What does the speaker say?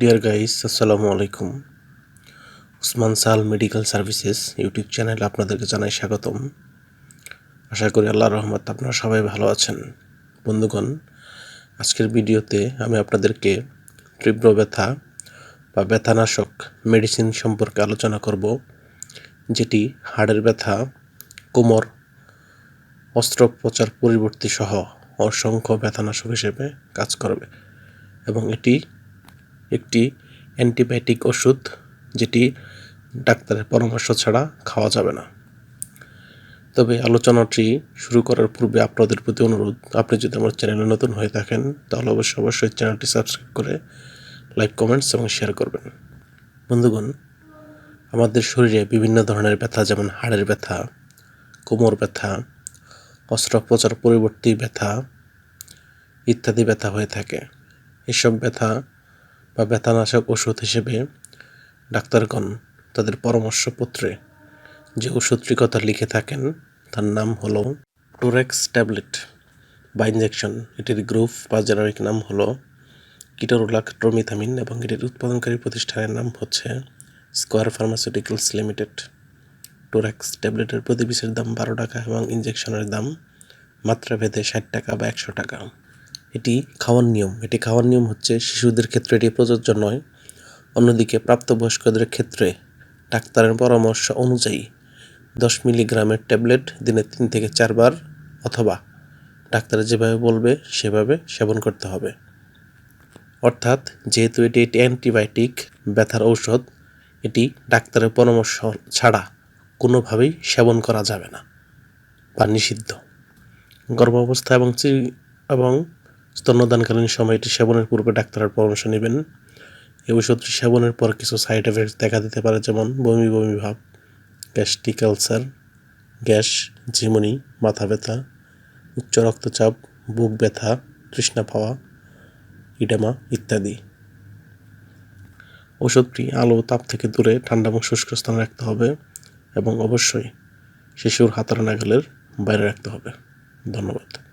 Deer guys আসসালামু আলাইকুম উসমান সাল মেডিকেল সার্ভিসেস ইউটিউব চ্যানেলে আপনাদেরকে জানাই স্বাগতম। আশা করি আল্লাহ রহমত আপনারা সবাই ভালো আছেন। বন্ধুগণ, আজকের ভিডিওতে আমি আপনাদেরকে তীব্র ব্যথা বা ব্যথানাশক মেডিসিন সম্পর্কে আলোচনা করব, যেটি হাড়ের ব্যথা, কোমর, অস্ত্রোপচার পরিবর্তী সহ অসংখ্য ব্যথানাশক হিসেবে কাজ করবে এবং এটি একটি অ্যান্টিবায়োটিক ওষুধ যেটি ডাক্তারের পরামর্শ ছাড়া খাওয়া যাবে না। তবে আলোচনাটি শুরু করার পূর্বে আপনাদের প্রতি অনুরোধ, আপনি যদি আমার চ্যানেলে নতুন হয়ে থাকেন, তাহলে অবশ্যই অবশ্যই চ্যানেলটি সাবস্ক্রাইব করে লাইক, কমেন্টস এবং শেয়ার করবেন। বন্ধুগণ, আমাদের শরীরে বিভিন্ন ধরনের ব্যথা, যেমন হাড়ের ব্যথা, কোমর ব্যথা, অস্ত্রোপচার পরিবর্তী ব্যথা ইত্যাদি ব্যথা হয়ে থাকে। এসব ব্যথা বা ব্যথানাশক ওষুধ হিসেবে ডাক্তারগণ তাদের পরামর্শপত্রে যে ওষুধটির কথা লিখে থাকেন, তার নাম হলো টোরেক্স ট্যাবলেট বা ইঞ্জেকশন এটির গ্রুপ বা জেনারিক নাম হলো কিটোরোলাক ট্রোমিথামিন এবং এটির উৎপাদনকারী প্রতিষ্ঠানের নাম হচ্ছে স্কোয়ার ফার্মাসিউটিক্যালস লিমিটেড। টোরেক্স ট্যাবলেটের প্রতি পিসের দাম বারো টাকা এবং ইঞ্জেকশনের দাম মাত্রা ভেদে ষাট টাকা বা একশো টাকা। এটি খাওয়ার নিয়ম। এটি খাওয়ার নিয়ম হচ্ছে শিশুদের ক্ষেত্রে এটি প্রযোজ্য নয়। অন্যদিকে প্রাপ্তবয়স্কদের ক্ষেত্রে ডাক্তারের পরামর্শ অনুযায়ী দশ মিলিগ্রামের ট্যাবলেট দিনে তিন থেকে চারবার অথবা ডাক্তার যেভাবে বলবে সেভাবে সেবন করতে হবে। অর্থাৎ যেহেতু এটি একটি অ্যান্টিবায়োটিক ব্যথার ঔষধ, এটি ডাক্তারের পরামর্শ ছাড়া কোনোভাবেই সেবন করা যাবে না বা নিষিদ্ধ। গর্ভাবস্থা এবং এবং স্তন্যদানকালীন সময় এটি সেবনের পূর্বে ডাক্তারের পরামর্শ নেবেন। এই ওষুধটি সেবনের পর কিছু সাইড এফেক্ট দেখা দিতে পারে, যেমন বমি বমি ভাব গ্যাস্ট্রিক আলসার গ্যাস, ঝিমুনি, মাথা ব্যথা, উচ্চ রক্তচাপ, বুক ব্যথা, তৃষ্ণা পাওয়া, ইডেমা ইত্যাদি। ওষুধটি আলো তাপ থেকে দূরে ঠান্ডা এবং শুষ্ক স্থানে রাখতে হবে এবং অবশ্যই শিশুর হাতার নাগালের বাইরে রাখতে হবে। ধন্যবাদ।